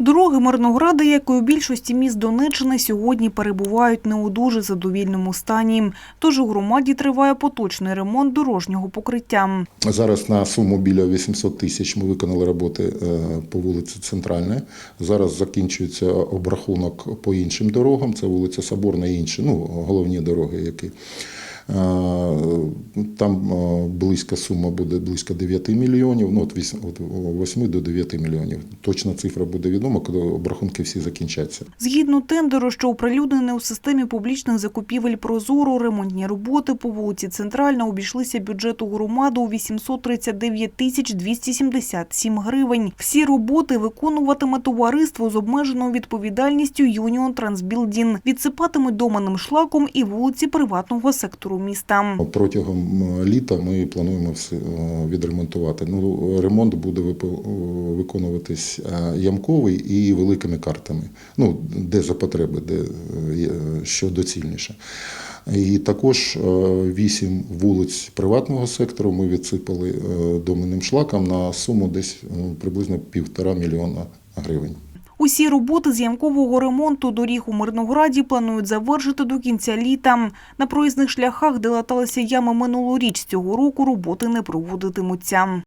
Дороги Мирнограда, як і у більшості міст Донеччини, сьогодні перебувають не у дуже задовільному стані. Тож у громаді триває поточний ремонт дорожнього покриття. Зараз на суму біля 800 тисяч ми виконали роботи е, по вулиці Центральна. Зараз закінчується обрахунок по іншим дорогам. Це вулиця Соборна і інші, ну, головні дороги, які. Там близька сума буде близько 9 мільйонів, ну от 8, от 8 до 9 мільйонів. Точна цифра буде відома, коли обрахунки всі закінчаться. Згідно тендеру, що оприлюднений у системі публічних закупівель «Прозоро», ремонтні роботи по вулиці Центральна обійшлися бюджету громади у 839 тисяч 277 гривень. Всі роботи виконуватиме товариство з обмеженою відповідальністю «Юніон Трансбілдін». Відсипатимуть доманим шлаком і вулиці приватного сектору міста. Протягом е, літа ми плануємо все е, відремонтувати. Ну, ремонт буде виконуватись е, ямковий і великими картами. Ну, де за потреби, де що доцільніше. І також вісім вулиць приватного сектору ми відсипали доменним шлаком на суму десь приблизно півтора мільйона гривень. Усі роботи з ямкового ремонту доріг у Мирнограді планують завершити до кінця літа. На проїзних шляхах, де латалися ями минулоріч, цього року роботи не проводитимуться.